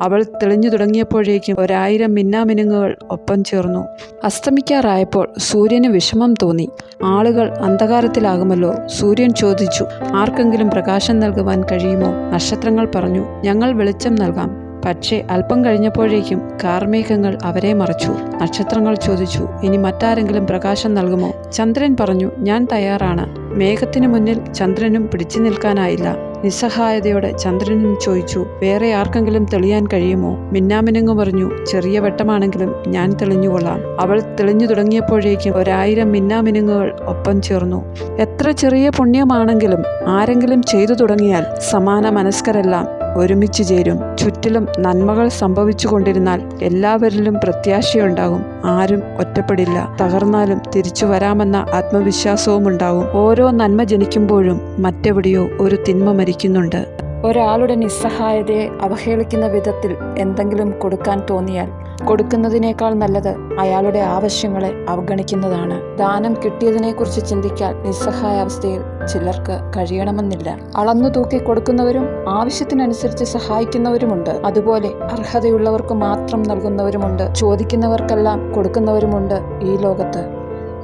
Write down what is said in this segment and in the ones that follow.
അവൾ തെളിഞ്ഞു തുടങ്ങിയപ്പോഴേക്കും ഒരായിരം മിന്നാമിനുങ്ങുകൾ ഒപ്പം ചേർന്നു. അസ്തമിക്കാറായപ്പോൾ സൂര്യന് വിഷമം തോന്നി. ആളുകൾ അന്ധകാരത്തിലാകുമല്ലോ. സൂര്യൻ ചോദിച്ചു ആർക്കെങ്കിലും പ്രകാശം നൽകുവാൻ കഴിയുമോ? നക്ഷത്രങ്ങൾ പറഞ്ഞു ഞങ്ങൾ വെളിച്ചം നൽകാം. പക്ഷേ അല്പം കഴിഞ്ഞപ്പോഴേക്കും കാർമേഘങ്ങൾ അവരെ മറച്ചു. നക്ഷത്രങ്ങൾ ചോദിച്ചു ഇനി മറ്റാരെങ്കിലും പ്രകാശം നൽകുമോ? ചന്ദ്രൻ പറഞ്ഞു ഞാൻ തയ്യാറാണ്. മേഘത്തിനു മുന്നിൽ ചന്ദ്രനും പിടിച്ചു നിൽക്കാനായില്ല. നിസ്സഹായതയോടെ ചന്ദ്രനും ചോദിച്ചു വേറെ ആർക്കെങ്കിലും തെളിയാൻ കഴിയുമോ? മിന്നാമിനങ്ങ് പറഞ്ഞു ചെറിയ വെട്ടമാണെങ്കിലും ഞാൻ തെളിഞ്ഞുകൊള്ളാം. അവൾ തെളിഞ്ഞു തുടങ്ങിയപ്പോഴേക്കും ഒരായിരം മിന്നാമിനുങ്ങുകൾ ഒപ്പം ചേർന്നു. എത്ര ചെറിയ പുണ്യമാണെങ്കിലും ആരെങ്കിലും ചെയ്തു തുടങ്ങിയാൽ സമാന മനസ്കരെല്ലാം ഒരുമിച്ച് ചേരും. ചുറ്റിലും നന്മകൾ സംഭവിച്ചു കൊണ്ടിരുന്നാൽ എല്ലാവരിലും പ്രത്യാശയുണ്ടാകും. ആരും ഒറ്റപ്പെടില്ല. തകർന്നാലും തിരിച്ചു വരാമെന്ന ആത്മവിശ്വാസവും ഉണ്ടാകും ഓരോ നന്മ ജനിക്കുമ്പോഴും മറ്റെവിടെയോ ഒരു തിന്മ മരിക്കുന്നുണ്ട്. ഒരാളുടെ നിസ്സഹായതയെ അവഹേളിക്കുന്ന വിധത്തിൽ എന്തെങ്കിലും കൊടുക്കാൻ തോന്നിയാൽ കൊടുക്കുന്നതിനേക്കാൾ നല്ലത് അയാളുടെ ആവശ്യങ്ങളെ അവഗണിക്കുന്നതാണ്. ദാനം കിട്ടിയതിനെക്കുറിച്ച് ചിന്തിക്കാൻ നിസ്സഹായ അവസ്ഥയിൽ ചിലർക്ക് കഴിയണമെന്നില്ല. അളന്നു തൂക്കി കൊടുക്കുന്നവരും ആവശ്യത്തിനനുസരിച്ച് സഹായിക്കുന്നവരുമുണ്ട്. അതുപോലെ അർഹതയുള്ളവർക്ക് മാത്രം നൽകുന്നവരുമുണ്ട്. ചോദിക്കുന്നവർക്കെല്ലാം കൊടുക്കുന്നവരുമുണ്ട് ഈ ലോകത്ത്.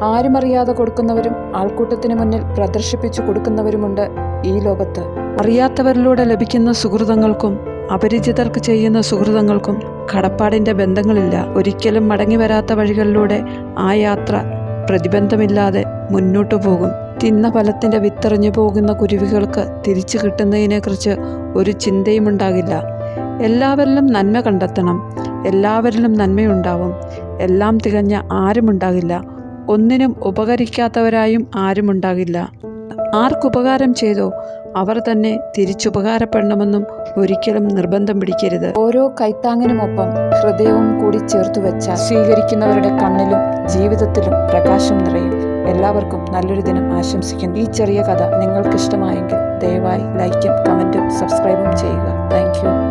ആരുമറിയാതെ കൊടുക്കുന്നവരും ആൾക്കൂട്ടത്തിന് മുന്നിൽ പ്രദർശിപ്പിച്ചു കൊടുക്കുന്നവരുമുണ്ട് ഈ ലോകത്ത്. അറിയാത്തവരിലൂടെ ലഭിക്കുന്ന സുഹൃതങ്ങൾക്കും അപരിചിതർക്ക് ചെയ്യുന്ന സുഹൃതങ്ങൾക്കും കടപ്പാടിന്റെ ബന്ധങ്ങളില്ല. ഒരിക്കലും മടങ്ങി വരാത്ത വഴികളിലൂടെ ആ യാത്ര പ്രതിബന്ധമില്ലാതെ മുന്നോട്ടു പോകും. തിന്ന ഫലത്തിന്റെ വിത്തെറിഞ്ഞു പോകുന്ന കുരുവികൾക്ക് തിരിച്ചു കിട്ടുന്നതിനെക്കുറിച്ച് ഒരു ചിന്തയും ഉണ്ടാകില്ല എല്ലാവരിലും നന്മ കണ്ടെത്തണം. എല്ലാവരിലും നന്മയുണ്ടാവും. എല്ലാം തികഞ്ഞ ആരുമുണ്ടാകില്ല. ഒന്നിനും ഉപകരിക്കാത്തവരായും ആരുമുണ്ടാകില്ല. ആർക്കുപകാരം ചെയ്തോ അവർ തന്നെ തിരിച്ചുപകാരപ്പെടണമെന്നും ഒരിക്കലും നിർബന്ധം പിടിക്കരുത്. ഓരോ കൈത്താങ്ങിനുമൊപ്പം ഹൃദയവും കൂടി ചേർത്തു വെച്ച സ്വീകരിക്കുന്നവരുടെ കണ്ണിലും ജീവിതത്തിലും പ്രകാശം നിറയും. എല്ലാവർക്കും നല്ലൊരു ദിനം ആശംസിക്കുന്നു. ഈ ചെറിയ കഥ നിങ്ങൾക്ക് ഇഷ്ടമായെങ്കിൽ ദയവായി ലൈക്കും കമന്റും സബ്സ്ക്രൈബും ചെയ്യുക. താങ്ക്